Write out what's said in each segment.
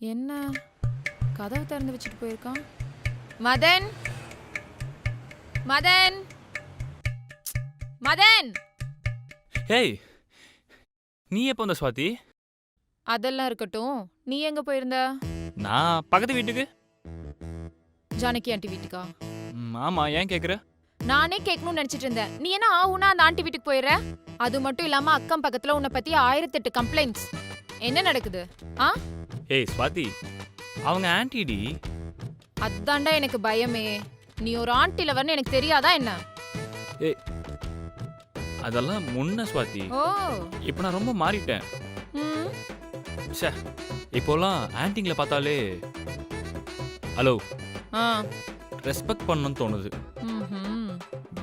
என்ன? கதவு திறந்து வச்சுட்டு போயிருக்கான். மதன்? மதன்? மதன்? ஹேய் நீ எப்போ வந்த சுவாதி? அதெல்லாம் இருக்கட்டும். நீ எங்க போயிருந்த? நான் பக்கத்து வீட்டுக்கு. ஜானகி ஆண்டி வீட்டுக்கா? ம், ஆமா ஏன் கேக்குற? நானே கேட்கணும்னு நினைச்சிட்டு இருந்தேன். நீ என்ன ஆவுனா அந்த ஆண்டி வீட்டுக்கு போயிடுற? அது மட்டும் இல்லாம அக்கம் பக்கத்துல உன்னை பத்தி ஆயிரத்தெட்டு கம்ப்ளைண்ட்ஸ் என்ன நடக்குது? ஆ? ஏய் சுவாதி அவங்க ஆன்டிடி அதான்டா எனக்கு பயமே. நீ ஒரு ஆண்டி லவர்னு எனக்கு தெரியாதா என்ன? அதெல்லாம் முன்ன சுவாதி. ஓ. இப்போ நான் ரொம்ப மாறிட்டேன். ம். ச்சே இப்போலாம் ஆன்ட்டிங்களை பார்த்தாலே ஹலோ ஆ. ரெஸ்பெக்ட் பண்ணணும்னு தோணுது.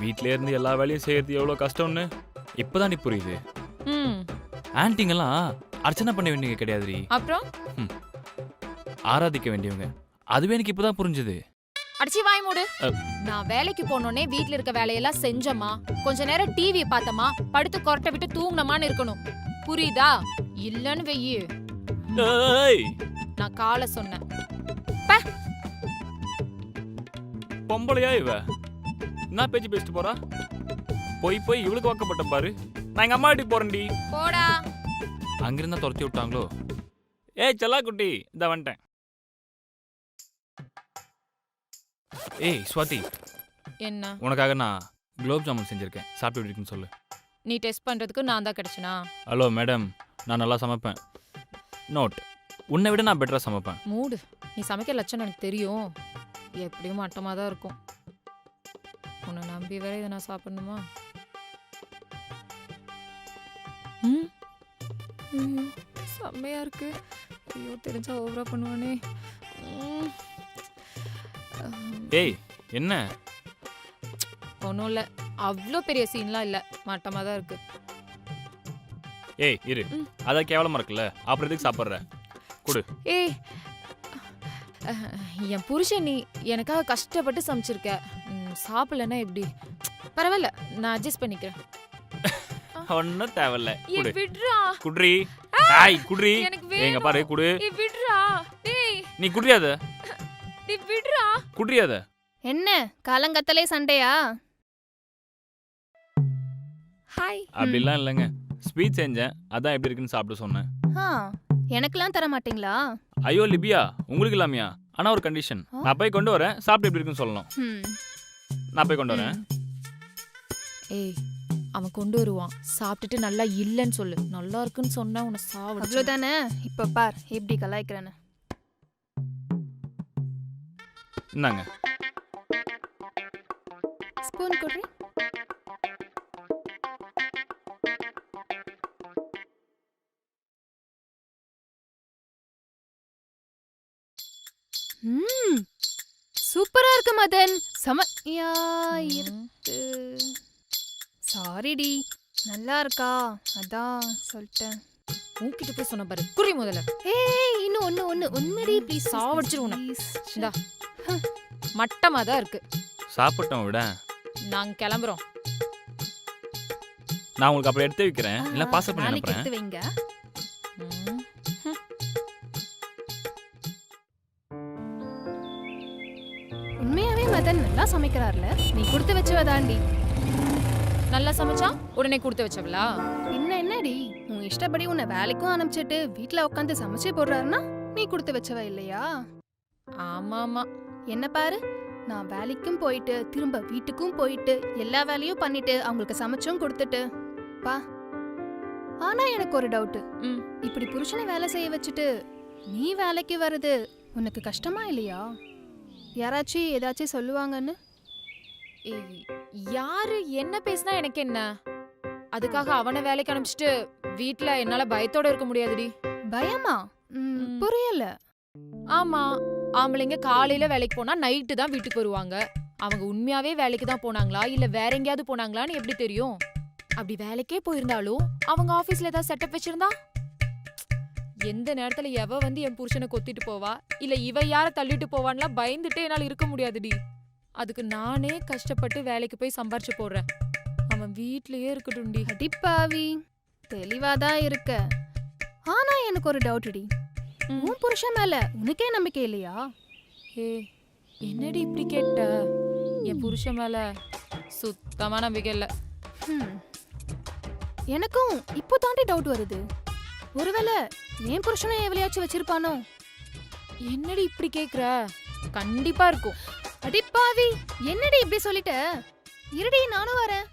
வீட்ல இருந்து எல்லா வேலையும் செய்யறது எவ்வளோ கஷ்டம்னு இப்போதான் புரியுது. ம். ஆன்ட்டிங்கெல்லாம் அர்ச்சனை பண்ண வேண்டியவங்க கிடையாதுரி அப்புறம்? ஆராதிக்க வேண்டியவங்க. அதுவே எனக்கு இப்போதான் புரிஞ்சுது. அடிச்சு வாய் மூடு. நான் வேலைக்கு போனோனே வீட்ல இருக்க வேலையெல்லாம் செஞ்சமா கொஞ்ச நேரம் டிவி பார்த்தமா படுத்து கொரட்டை விட்டு தூங்குனமான்னு இருக்கணும். புரியுதா? இல்லன்னு வெய்யு. நான் காலை சொன்னேன். பொம்பளையா இவ? என்ன பேச்சு பேசிட்டு போறா. போய் போய் இவளுக்கு வாக்கப்பட்ட பாரு. நான் எங்க அம்மா வீட்டுக்கு போறேன்டி. போடா. அங்கிருந்தா துரத்தி விட்டாங்களோ? ஏய் செல்லா குட்டி இந்த வந்துட்டேன். ஏய் ஸ்வாதி என்ன? உனக்காக நான் குலோப் ஜாமுன் செஞ்சிருக்கேன். சாப்பிட்டு எப்படி இருக்குன்னு சொல்லு. நீ டெஸ்ட் பண்றதுக்கு நான் தான் கிடைச்சனா? Hello madam. நான் நல்லா சமைப்பேன். நோட். உன்னை விட நான் பெட்டராக சமைப்பேன். மூடு. நீ சமைக்க லட்சணம் எனக்கு தெரியும். எப்படியும் மட்டமா தான் இருக்கும். உன்னை நம்பி வேற இதை நான் சாப்பிடணுமா? ம்? ஐயோ இருக்கு. ஐயோ தெரிஞ்சா ஓவரா பண்ணுவானே. ஏய் என்ன? ஒன்றும் இல்லை. அவ்வளோ பெரிய சீன்லாம் இல்லை. மட்டமாக தான் இருக்கு. ஏய் இரு. அதான் கேவலமா இருக்குல்ல? அப்புறம் எதுக்கு சாப்பிட்ற? ஏய் அஹ், என் புருஷன் நீ எனக்காக கஷ்டப்பட்டு சமைச்சிருக்க. சாப்பிடலன்னா எப்படி? பரவாயில்ல நான் அட்ஜஸ்ட் பண்ணிக்கிறேன். ஒன்றும் தேவையில்ல. குடு. விட்றா. குட்ரி ஆய் குட்ரி எனக்கு எங்க பாரு குடு. விட்றா. டேய் நீ குட்ரியாத டேய் விட்றா. குட்ரியாத என்ன காலங்கத்தலே சண்டையா? ஹாய் அப்படிலாம் இல்லைங்க. ஸ்வீட் செஞ்சேன். அதான் எப்படி இருக்குன்னு சாப்பிட சொன்னேன். ஆ எனக்கெல்லாம் தர மாட்டீங்களா? ஐயோ லிபியா உங்களுக்கு இல்லாமையா? ஆனா ஒரு கண்டிஷன்? நான் போய் கொண்டு வரேன். சாப்பிட்டு எப்படி இருக்குன்னு சொல்லணும். நான் போய் கொண்டு வரேன். ஏய் அவன் கொண்டு வருவான். சாப்பிட்டுட்டு நல்லா இல்லைன்னு சொல்லு. நல்லா இருக்குன்னு சொன்னா உன்னை சாப்பிடு அவ்வளோதானே இப்போ பார் எப்படி கலாய்க்கிறேன்னு. இந்தாங்க. ஸ்பூன் குடி. ம். சூப்பரா இருக்கு மதன். செமையா இருக்கு. சாரிடி நல்லா இருக்கா? அதான் சொல்லிட்டேன். உன்கிட்ட போய் சொன்ன பாரு. குறி முதல்ல. ஏய் இன்னும் ஒன்னு ஒன்னு ஒன்னுடி ப்ளீஸ் சாவடிச்சிரு உன்னை. இந்தா. மட்டமா தான் இருக்கு. சாப்பிட்டோம் விட. நாங்க கிளம்புறோம். நான் உங்களுக்கு அப்புறம் எடுத்து வைக்கிறேன். இல்லை பார்சல் பண்ணி அனுப்புறேன். எடுத்து வைங்க. நல்லா சமைக்கிறார்ல. நீ கொடுத்து வச்சவ தாண்டி நல்லா சமைச்சா உடனே கொடுத்து வச்சவளா? பின்ன என்னடி? உன் இஷ்டப்படி உன்னை வேலைக்கும் அனுப்பிச்சிட்டு வீட்ல உட்காந்து சமைச்சு போடுறாருன்னா நீ கொடுத்து வச்சவ இல்லையா? ஆமா ஆமா என்ன பாரு? நான் வேலைக்கும் போயிட்டு திரும்ப வீட்டுக்கும் போயிட்டு எல்லா வேலையும் பண்ணிட்டு அவங்களுக்கு சமைச்சும் கொடுத்துட்டு. பா. ஆனா எனக்கு ஒரு டவுட் ம். இப்படி புருஷனை வேலை செய்ய வச்சுட்டு நீ வேலைக்கு வர்றது உனக்கு கஷ்டமா இல்லையா? யாராச்சும் ஏதாச்சும் சொல்லுவாங்கன்னு? ஏய், யாரு என்ன பேசினா எனக்கு என்ன? அதுக்காக அவனை வேலைக்கு அனுப்பிச்சிட்டு வீட்ல என்னால பயத்தோட இருக்க முடியாதுடி. பயமா? ம், ம். புரியல. ஆமா ஆம்பளைங்க காலையில வேலைக்கு போனா நைட்டு தான் வீட்டுக்கு வருவாங்க. அவங்க உண்மையாவே வேலைக்கு தான் போனாங்களா? இல்ல வேற எங்கேயாவது போனாங்களான்னு எப்படி தெரியும்? அப்படி வேலைக்கே போயிருந்தாலும் அவங்க ஆபீஸ்ல ஏதாவது செட்டப் வச்சிருந்தா? எந்த நேரத்துல எவ வந்து என் புருஷனை கொத்திட்டு போவா? இல்ல இவ யார தள்ளிட்டு போவான்லாம் பயந்துட்டே என்னால இருக்க முடியாதுடி. அதுக்கு நானே கஷ்டப்பட்டு வேலைக்கு போய் சம்பாரிச்சு போடுறேன். அவன் வீட்லயே இருக்கட்டும்டி. அடிப்பாவி தெளிவாதான் இருக்க. ஆனா எனக்கு ஒரு டவுட் டி. உன் புருஷன் மேல உனக்கே நம்பிக்கை இல்லையா? ஏ என்னடி இப்படி கேட்ட? என் புருஷன் மேல சுத்தமா நம்பிக்கை இல்ல. எனக்கும் இப்போ தாண்டி டவுட் வருது. ஒருவேளை என் புருஷனும் எவ்வளையாச்சும் வச்சிருப்பானோ? என்னடி இப்படி கேக்குற? கண்டிப்பா இருக்கும். அடிப்பாவி என்னடி இப்படி சொல்லிட்ட? இருடி நானும் வரேன்.